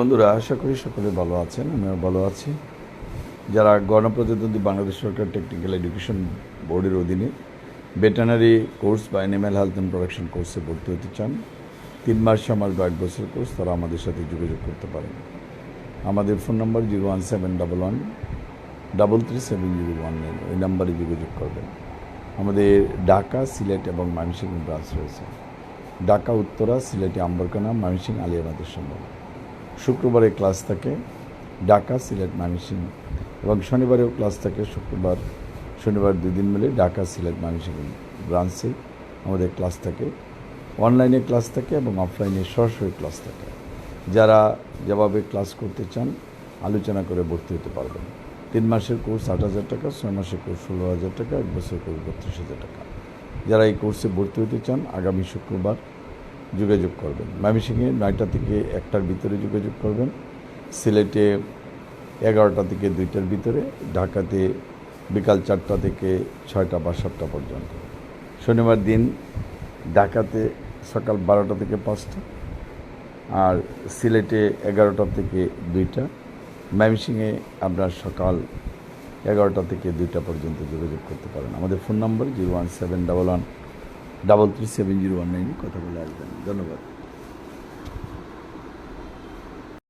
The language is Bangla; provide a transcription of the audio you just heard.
বন্ধুরা, আশা করি সকলে ভালো আছেন, আমিও ভালো আছি। যারা গণপ্রজাতন্ত্রী বাংলাদেশ সরকার টেকনিক্যাল এডুকেশন বোর্ডের অধীনে ভেটেনারি কোর্স বা অ্যানিম্যাল হেলথ অ্যান্ড প্রোডাকশন কোর্সে ভর্তি হতে চান, তিন মাস মাস বা এক বছর কোর্স তারা আমাদের সাথে যোগাযোগ করতে পারেন। আমাদের phone number zero one seven double one double three seven zero one nine ওই নাম্বারে যোগাযোগ করবেন। আমাদের ঢাকা, সিলেট এবং ময়মনসিংহ ব্রাঞ্চ রয়েছে। ঢাকা, উত্তরা, সিলেটে আম্বরকানা ময়মনসিংহ, আলিয়াবাদের সম্ভব শুক্রবারে ক্লাস থাকে ঢাকা, সিলেট, ময়মনসিংহ এবং শনিবারেও ক্লাস থাকে শুক্রবার। শনিবার দুই দিন মিলে ঢাকা, সিলেট, ময়মনসিংহ ব্রাঞ্চে আমাদের ক্লাস থাকে। অনলাইনে ক্লাস থাকে এবং অফলাইনে সরাসরি ক্লাস থাকে। যারা যেভাবে ক্লাস করতে চান, আলোচনা করে ভর্তি হতে পারবেন। তিন মাসের কোর্স আট হাজার টাকা, ছয় মাসের কোর্স ষোলো হাজার টাকা, এক বছর কোর্স বত্রিশ হাজার টাকা। যারা এই কোর্সে ভর্তি হতে চান, আগামী শুক্রবার যোগাযোগ করবেন। ময়মনসিংহে নয়টা থেকে একটার ভিতরে যোগাযোগ করবেন। সিলেটে এগারোটা থেকে দুইটার ভিতরে, ঢাকাতে বিকাল চারটা থেকে ছয়টা বা সাতটা পর্যন্ত। শনিবার দিন ঢাকাতে সকাল বারোটা থেকে পাঁচটা আর সিলেটে এগারোটা থেকে দুইটা। ময়মনসিংহে আপনার সকাল এগারোটা থেকে দুইটা পর্যন্ত যোগাযোগ করতে পারেন। আমাদের phone number zero one seven double one double three seven zero one নাইনে কথা বলে আসবেন। ধন্যবাদ।